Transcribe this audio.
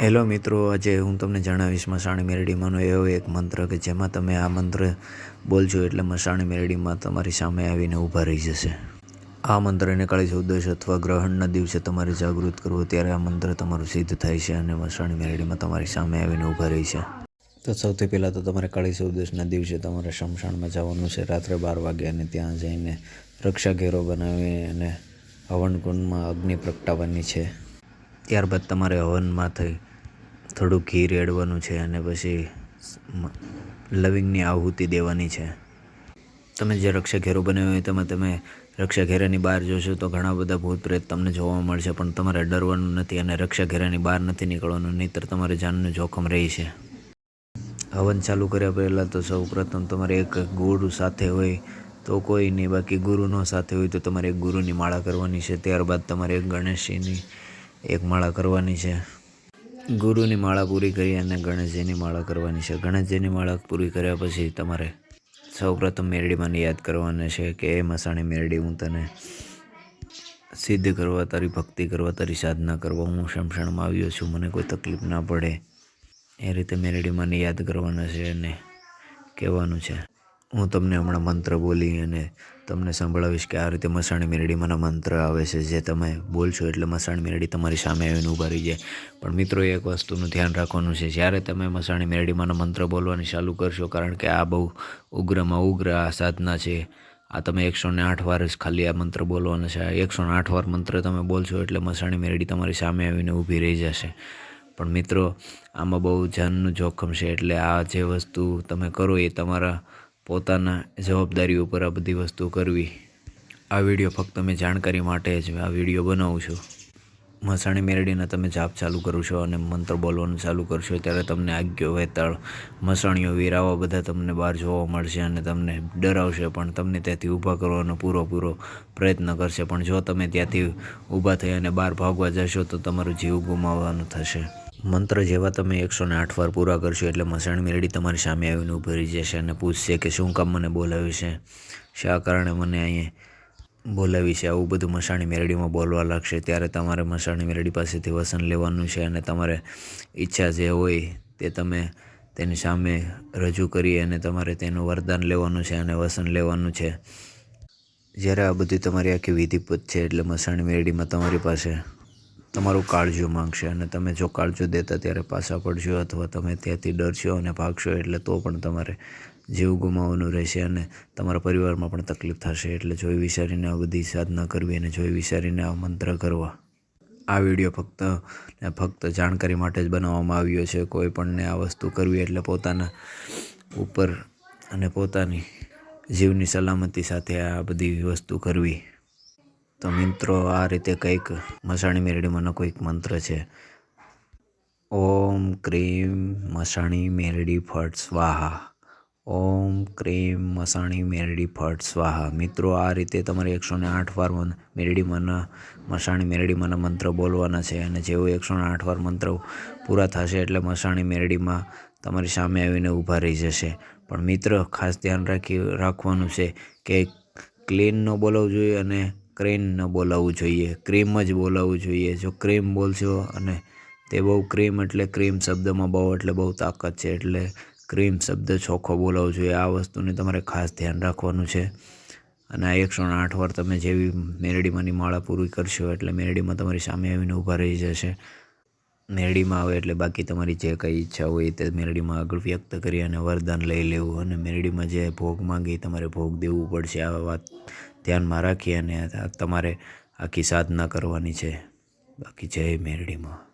Hello મિત્રો, આજે હું તમને જણાવીશ મસાણી મેરડીમાંનો એવો એક મંત્ર કે જેમાં તમે આ મંત્ર બોલજો એટલે મસાણી મેરડીમાં તમારી સામે આવીને ઊભા રહી જશે. આ મંત્રને કાળી ચૌદશ અથવા ગ્રહણના દિવસે તમારે જાગૃત કરવો ત્યારે આ મંત્ર તમારું સિદ્ધ થાય છે અને મસાણી મેરડીમાં તમારી સામે આવીને ઊભા રહી છે. તો સૌથી પહેલાં તો તમારે કાળી ચૌદશના દિવસે તમારે શમશાનમાં જવાનું છે રાત્રે બાર વાગે અને ત્યાં જઈને રક્ષા ઘેરો બનાવી અને હવનકુંડમાં અગ્નિ પ્રગટાવવાની છે. ત્યારબાદ તમારે હવનમાં થઈ થોડું ઘી રેડવાનું છે અને પછી લવિંગની આહુતિ દેવાની છે. તમે જે રક્ષા ઘેરો બન્યો હોય તેમાં તમે રક્ષા ઘેરાની બહાર જોશો તો ઘણા બધા ભૂત પ્રેત તમને જોવા મળશે, પણ તમારે ડરવાનું નથી અને રક્ષા ઘેરાની બહાર નથી નીકળવાનું, નહીંતર તમારે જાનનું જોખમ રહી છે. હવન ચાલુ કર્યા પહેલાં તો સૌ પ્રથમ તમારે એક ગુરુ સાથે હોય તો કોઈ નહીં બાકી ગુરુનો સાથે હોય તો તમારે એક ગુરુની માળા કરવાની છે. ત્યારબાદ તમારે એક ગણેશજીની એક માળા કરવાની છે. ગુરુની માળા પૂરી કરી અને ગણેશજીની માળા કરવાની છે. ગણેશજીની માળા પૂરી કર્યા પછી તમારે સૌપ્રથમ મેરડીમાંને યાદ કરવાના છે કે એ મસાણી મેરડી હું તને સિદ્ધ કરવા, તારી ભક્તિ કરવા, તારી સાધના કરવા હું શમશાણમાં આવ્યો છું. મને કોઈ તકલીફ ના પડે. એ રીતે મેરડીમાંને યાદ કરવાના છે અને કહેવાનું છે. હું તમને હમણાં મંત્ર બોલી અને તમને સંભળાવીશ કે આ રીતે મસાણી મેરડીમાંના મંત્ર આવે છે, જે તમે બોલશો એટલે મસાણી મેરડી તમારી સામે આવીને ઊભા રહી જાય. પણ મિત્રો, એક વસ્તુનું ધ્યાન રાખવાનું છે. જ્યારે તમે મસાણી મેરડીમાંનો મંત્ર બોલવાની ચાલુ કરશો, કારણ કે આ બહુ ઉગ્રમાં ઉગ્ર આ સાધના છે. આ તમે એકસો ને આઠ વાર જ ખાલી આ મંત્ર બોલવાનો છે. એકસો ને આઠ વાર મંત્ર તમે બોલશો એટલે મસાણી મેરડી તમારી સામે આવીને ઊભી રહી જશે. પણ મિત્રો, આમાં બહુ જાનનું જોખમ છે એટલે આ જે વસ્તુ તમે કરો એ તમારા પોતાના જવાબદારી ઉપર આ બધી વસ્તુ કરવી. આ વીડિયો ફક્ત મેં જાણકારી માટે જ આ વીડિયો બનાવું છું. મસાણી મેરડીના તમે જાપ ચાલુ કરો છો અને મંત્ર બોલવાનું ચાલુ કરશો ત્યારે તમને આજ્ઞો વેતાળ, મસાણીઓ, વીરાવા બધા તમને બહાર જોવા મળશે અને તમને ડરાવશે, પણ તમને ત્યાંથી ઊભા કરવાનો પૂરો પ્રયત્ન કરશે. પણ જો તમે ત્યાંથી ઊભા થઈ અને બહાર ભાગવા જશો તો તમારું જીવ ગુમાવવાનું થશે. મંત્ર જેવા તમે એકસો ને આઠ વાર પૂરા કરશો એટલે મસાણી મેરડી તમારી સામે આવીને ઊભી રહી જશે અને પૂછશે કે શું કામ મને બોલાવ્યું છે? શા કારણે મને અહીંયા બોલાવી છે? આવું બધું મસાણી મેરડીમાં બોલવા લાગશે. ત્યારે તમારે મસાણી મેરડી પાસેથી વસન લેવાનું છે અને તમારે ઈચ્છા જે હોય તે તમે તેની સામે રજૂ કરી અને તમારે તેનું વરદાન લેવાનું છે અને વસન લેવાનું છે. જ્યારે આ બધી તમારી આખી વિધિપત છે એટલે મસાણી મેરડીમાં તમારી પાસે તમારું કાળજો માંગશે અને તમે જો કાળજો દેતા ત્યારે પાછા પડશો અથવા તમે ત્યાંથી ડરશો અને ભાગશો એટલે તો પણ તમારે જીવ ગુમાવવાનું રહેશે અને તમારા પરિવારમાં પણ તકલીફ થશે એટલે જોઈ વિચારીને આ બધી સાધના કરવી અને જોઈ વિચારીને આ મંત્ર કરવા. આ વીડિયો ફક્ત ફક્ત જાણકારી માટે જ બનાવવામાં આવ્યો છે. કોઈ પણને આ વસ્તુ કરવી એટલે પોતાના ઉપર અને પોતાની જીવની સલામતી સાથે આ બધી વસ્તુ કરવી. તો મિત્રો, આ રીતે કંઈક મસાણી મેરડીમાંનો કોઈક મંત્ર છે. ઓમ ક્રીમ મસાણી મેરડી ફટ સ્વાહા. ઓમ ક્રીમ મસાણી મેરડી ફટ સ્વાહા. મિત્રો, આ રીતે તમારે એકસો ને આઠ વાર મન- મેરડીમાંના મસાણી મેરડીમાંના મંત્ર બોલવાના છે અને જેવું એકસો ને આઠ વાર મંત્ર પૂરા થશે એટલે મસાણી મેરડીમાં તમારી સામે આવીને ઊભા રહી જશે. પણ મિત્ર, ખાસ ધ્યાન રાખી રાખવાનું છે કે ક્લીન ન બોલવું જોઈએ અને ક્રેન ન બોલાવવું જોઈએ, ક્રેમ જ બોલાવવું જોઈએ. જો ક્રેમ બોલશો અને તે બહુ ક્રેમ એટલે ક્રીમ શબ્દમાં બહુ એટલે બહુ તાકાત છે એટલે ક્રીમ શબ્દ ચોખ્ખો બોલાવવો જોઈએ. આ વસ્તુને તમારે ખાસ ધ્યાન રાખવાનું છે. અને આ એકસો આઠ વાર તમે જેવી મેરડીમાંની માળા પૂરી કરશો એટલે મેરડીમાં તમારી સામે આવીને ઊભા રહી જશે. મેરડીમાં આવે એટલે બાકી તમારી જે કંઈ ઈચ્છા હોય તે મેરડીમાં આગળ વ્યક્ત કરી અને વરદાન લઈ લેવું અને મેરડીમાં જે ભોગ માંગી તમારે ભોગ દેવું પડશે. આ વાત ધ્યાનમાં રાખી અને તમારે આખી સાધના કરવાની છે. બાકી જય મેરડીમાં.